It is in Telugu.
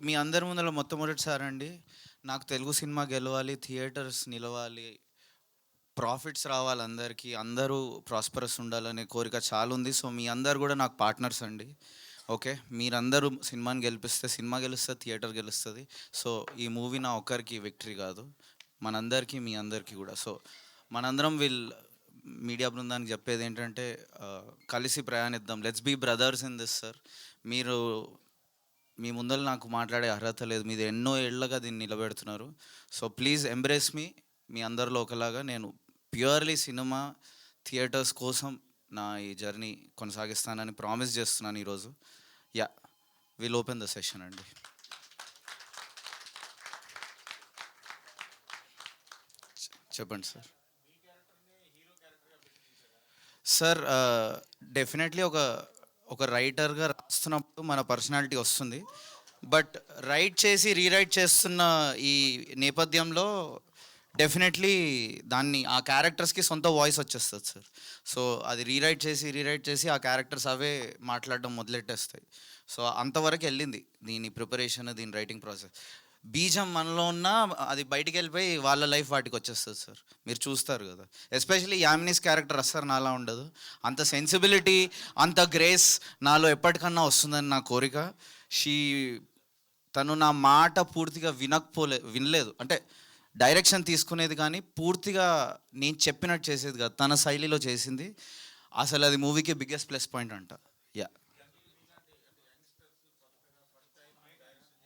మీ అందరి ముందర మొట్టమొదటిసారి అండి నాకు తెలుగు సినిమా గెలవాలి థియేటర్స్ నిలవాలి ప్రాఫిట్స్ రావాలి అందరికీ అందరూ ప్రాస్పరస్ ఉండాలనే కోరిక చాలా ఉంది సో మీ అందరు కూడా నాకు పార్ట్నర్స్ అండి. ఓకే? మీరందరూ సినిమాని గెలిపిస్తే సినిమా గెలుస్తుంది థియేటర్ గెలుస్తుంది. సో ఈ మూవీ నా ఒక్కరికి విక్టరీ కాదు. మనందరికీ మీ అందరికీ కూడా. సో మనందరం విల్ మీడియా బృందానికి చెప్పేది ఏంటంటే కలిసి ప్రయాణిద్దాం. Let's be brothers in this sir మీరు మీ ముందర నాకు మాట్లాడే అర్హత లేదు. మీరు ఎన్నో ఏళ్ళగా దీన్ని నిలబెడుతున్నారు. సో ప్లీజ్ ఎంబ్రేస్ మీ మీ అందరిలో ఒకలాగా నేను ప్యూర్లీ సినిమా థియేటర్స్ కోసం నా ఈ జర్నీ కొనసాగిస్తానని ప్రామిస్ చేస్తున్నాను ఈరోజు. Yeah will open the session అండి. చెప్పండి సార్. సార్ డెఫినెట్లీ ఒక ఒక రైటర్గా రాస్తున్నప్పుడు మన పర్సనాలిటీ వస్తుంది. బట్ రైట్ చేసి రీరైట్ చేస్తున్న ఈ నేపథ్యంలో డెఫినెట్లీ దాన్ని ఆ క్యారెక్టర్స్కి సొంత వాయిస్ వచ్చేస్తుంది సార్ సో అది రీరైట్ చేసి రీరైట్ చేసి ఆ క్యారెక్టర్స్ అవే మాట్లాడడం మొదలెట్టేస్తాయి. సో అంతవరకు వెళ్ళింది దీని ప్రిపరేషన్ దీని రైటింగ్ ప్రాసెస్ బీజం మనలో ఉన్న అది బయటికి వెళ్ళిపోయి వాళ్ళ లైఫ్ వాటికి వచ్చేస్తుంది సార్. మీరు చూస్తారు కదా. ఎస్పెషల్లీ యామినీస్ క్యారెక్టర్ అస్సలు నాలా ఉండదు. అంత సెన్సిబిలిటీ అంత గ్రేస్ నాలో ఎప్పటికన్నా వస్తుందని నా కోరిక. షీ తను నా మాట పూర్తిగా వినకపోలే వినలేదు. అంటే డైరెక్షన్ తీసుకునేది కానీ పూర్తిగా నేను చెప్పినట్టు చేసేది కాదు. తన శైలిలో చేసింది. అసలు అది మూవీకి బిగ్గెస్ట్ ప్లస్ పాయింట్ అంట. యా.